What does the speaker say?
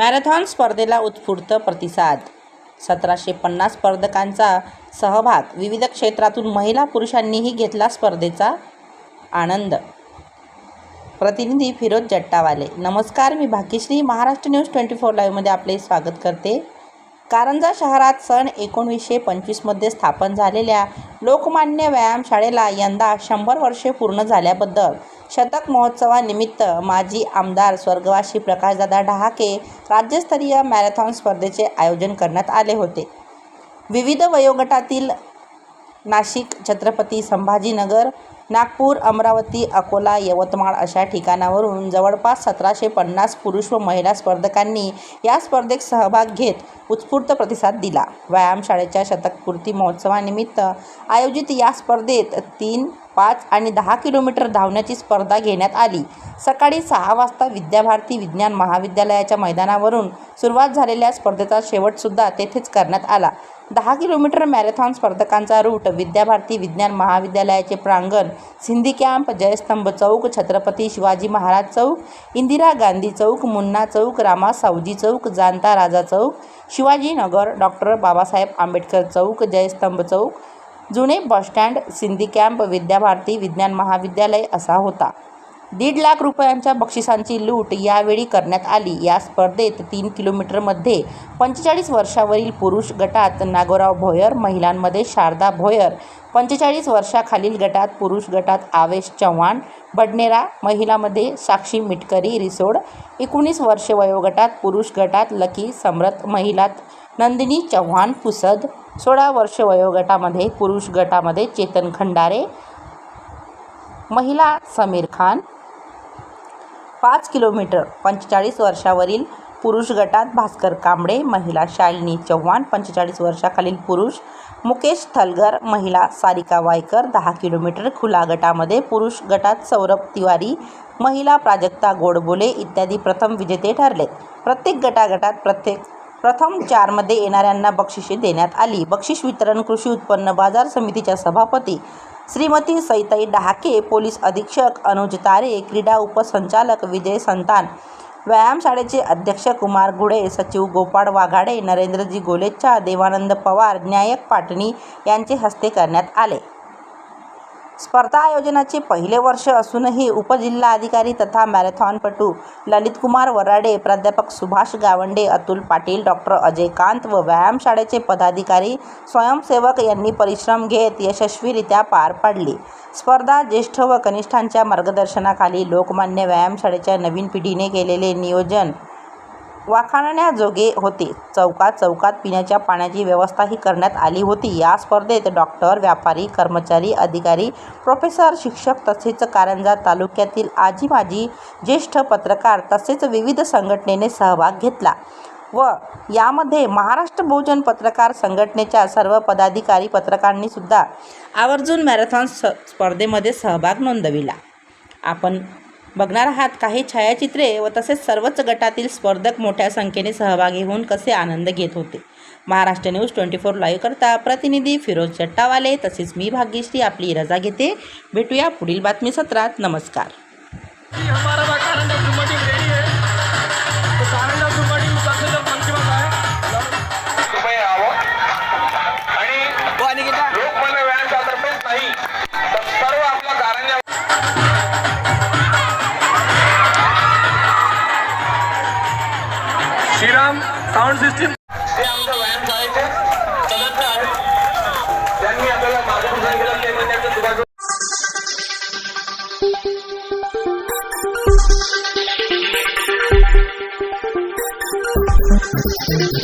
Marathon स्पर्धेला उत्स्फूर्त प्रतिसाद. सतराशे पन्नास स्पर्धकांचा सहभाग विविध क्षेत्रातून महिला पुरुषांनीही घेतला स्पर्धेचा आनंद. प्रतिनिधी फिरोज जट्टावाले नमस्कार मी Bhagyashree Maharashtra news twenty four लाईव्हमध्ये आपले स्वागत करते. कारंजा शहरात सन एकोणीसशे पंचवीसमध्ये स्थापन झालेल्या लोकमान्य व्यायामशाळेला यंदा शंभर वर्षे पूर्ण झाल्याबद्दल शतक महोत्सवानिमित्त माजी आमदार स्वर्गवासी प्रकाशदादा डहाके राज्यस्तरीय मॅरेथॉन स्पर्धेचे आयोजन करण्यात आले होते. विविध वयोगटातील नाशिक छत्रपती संभाजीनगर नागपूर अमरावती अकोला यवतमाळ अशा ठिकाणावरून जवळपास सतराशे पन्नास पुरुष व महिला स्पर्धकांनी या स्पर्धेत सहभाग घेत उत्स्फूर्त प्रतिसाद दिला. व्यायामशाळेच्या शतकपूर्ती महोत्सवानिमित्त आयोजित या स्पर्धेत तीन पाच आणि दहा किलोमीटर धावण्याची स्पर्धा घेण्यात आली. सकाळी सहा वाजता विद्याभारती विज्ञान महाविद्यालयाच्या मैदानावरून सुरुवात झालेल्या स्पर्धेचा शेवटसुद्धा तेथेच करण्यात आला. दहा किलोमीटर मॅरेथॉन स्पर्धकांचा रूट विद्याभारती विज्ञान महाविद्यालयाचे प्रांगण सिंधी कॅम्प जयस्तंभ चौक छत्रपती शिवाजी महाराज चौक इंदिरा गांधी चौक मुन्ना चौक रामा सावजी चौक जानता राजा चौक शिवाजीनगर डॉक्टर बाबासाहेब आंबेडकर चौक जयस्तंभ चौक जुने बसस्टँड सिंधी कॅम्प विद्याभारती विज्ञान महाविद्यालय असा होता. दीड लाख रुपयांच्या बक्षिसांची लूट यावेळी करण्यात आली. या स्पर्धेत तीन किलोमीटरमध्ये पंचेचाळीस वर्षावरील पुरुष गटात नागोराव भोयर महिलांमध्ये शारदा भोयर पंचेचाळीस वर्षाखालील गटात पुरुष गटात आवेश चव्हाण बडनेरा महिलामध्ये साक्षी मिटकरी रिसोड एकोणीस वर्षे वयोगटात पुरुष गटात लकी सम्रत महिलात नंदिनी चव्हाण पुसद सोळा वर्ष वयोगटामध्ये पुरुष गटामध्ये चेतन खंडारे महिला समीर खान पाच किलोमीटर पंचेचाळीस वर्षावरील पुरुष गटात भास्कर कांबळे महिला शालिनी चव्हाण पंचेचाळीस वर्षाखालील पुरुष मुकेश थलगर महिला सारिका वायकर दहा किलोमीटर खुला गटामध्ये पुरुष गटात सौरभ तिवारी महिला प्राजक्ता गोडबोले इत्यादी प्रथम विजेते ठरले. प्रत्येक गटागटात प्रत्येक प्रथम चारमध्ये येणाऱ्यांना बक्षिसे देण्यात आली. बक्षीस वितरण कृषी उत्पन्न बाजार समितीच्या सभापती श्रीमती सईताई डहाके पोलीस अधीक्षक अनुज तारे क्रीडा उपसंचालक विजय संतान व्यायामशाळेचे अध्यक्ष कुमार घुडे सचिव गोपाळ वाघाडे नरेंद्रजी गोलेच्छा देवानंद पवार न्यायक पाटणी यांचे हस्ते करण्यात आले. स्पर्धा आयोजनाचे पहिले वर्ष असूनही उपजिल्हाधिकारी तथा मॅरेथॉनपटू ललितकुमार वराडे प्राध्यापक सुभाष गावंडे अतुल पाटील डॉक्टर अजय कांत व व्यायामशाळेचे पदाधिकारी स्वयंसेवक यांनी परिश्रम घेत यशस्वीरित्या पार पाडली. स्पर्धा ज्येष्ठ व कनिष्ठांच्या मार्गदर्शनाखाली लोकमान्य व्यायामशाळेच्या नवीन पिढीने केलेले नियोजन वाखाणण्याजोगे होते. चौकात चौकात पिण्याच्या पाण्याची व्यवस्थाही करण्यात आली होती. या स्पर्धेत डॉक्टर व्यापारी कर्मचारी अधिकारी प्रोफेसर शिक्षक तसेच कारंजा तालुक्यातील आजी माजी ज्येष्ठ पत्रकार तसेच विविध संघटनेने सहभाग घेतला व यामध्ये महाराष्ट्र बहुजन पत्रकार संघटनेच्या सर्व पदाधिकारी पत्रकारांनी सुद्धा आवर्जून मॅरेथॉन स स्पर्धेमध्ये सहभाग नोंदविला. आपण बघणार आहात काही छायाचित्रे व तसेच सर्वच गटातील स्पर्धक मोठ्या संख्येने सहभागी होऊन कसे आनंद घेत होते. Maharashtra news twenty four live करता प्रतिनिधी फिरोज जट्टावाले तसेच मी भाग्यश्री आपली रजा घेते. भेटूया पुढील बातमी सत्रात नमस्कार श्रीराम साऊंड सिस्टीम ते आमच्या व्यायामशाळेचे सदस्य आहेत त्यांनी आपल्याला मार्गदर्शन केलं ते त्यांचं दुभाग Thank you.